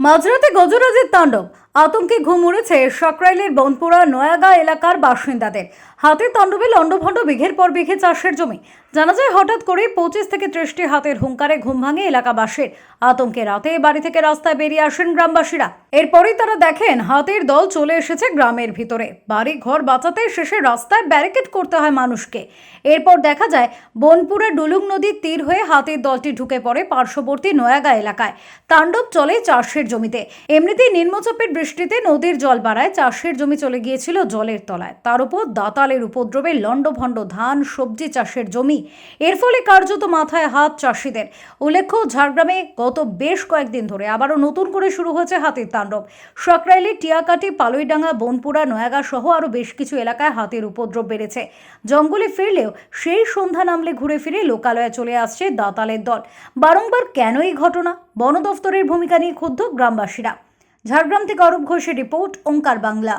মাঝরাতে গজরাজের তাণ্ডব। আতঙ্কে ঘুম উড়েছে সকরাইলের বনপুরা নয়াগা এলাকার বাসিন্দাদের। হাতে তাণ্ডবে লণ্ডভণ্ড বিঘের পর বিঘে চাষের জমি। জানা যায়, হঠাৎ করে পঁচিশ থেকে ত্রিশটি হাতের হুঙ্কারে ঘুম ভাঙে এলাকাবাসীর। আতঙ্কে রাতে বাড়ি থেকে রাস্তায় বেরিয়ে আসেন গ্রামবাসীরা। এরপরেই তারা দেখেন, হাতের দল চলে এসেছে গ্রামের ভিতরে। বাড়ি ঘর বাঁচাতে শেষে রাস্তায় ব্যারিকেড করতে হয় মানুষকে। এরপর দেখা যায়, বনপুরা ডুলুং নদীর তীর হয়ে হাতের দলটি ঢুকে পড়ে পার্শ্ববর্তী নয়াগা এলাকায়। তাণ্ডব চলে চাষের জমিতে। এমনিতেই নিম্নচাপের বৃষ্টিতে নদীর জল বাড়ায়, চাষের জমি চলে গিয়েছিল জলের তলায়। তার উপর দাতালের উপদ্রবে লণ্ডভণ্ড ধান, সবজি চাষের জমি। এর ফলে কার্যত মাথায় হাত চাষিদের। উল্লেখ্য, ঝাড়গ্রামে গত বেশ কয়েকদিন ধরে আবারও নতুন করে শুরু হয়েছে হাতির তাণ্ডব। সকরাইলি, টিয়াকাটি, পালইডাঙ্গা, বনপুরা, নয়াগা সহ আরও বেশ কিছু এলাকায় হাতির উপদ্রব বেড়েছে। জঙ্গলে ফিরলেও সেই সন্ধ্যা নামলে ঘুরে ফিরে লোকালয়ে চলে আসছে দাতালের দল। বারংবার কেন এই ঘটনা? বন দফতরের ভূমিকা নিয়ে ক্ষুব্ধ গ্রামবাসীরা। ঝাড়গ্রাম থেকে অরূপ ঘোষের রিপোর্ট ওঙ্কার বাংলা।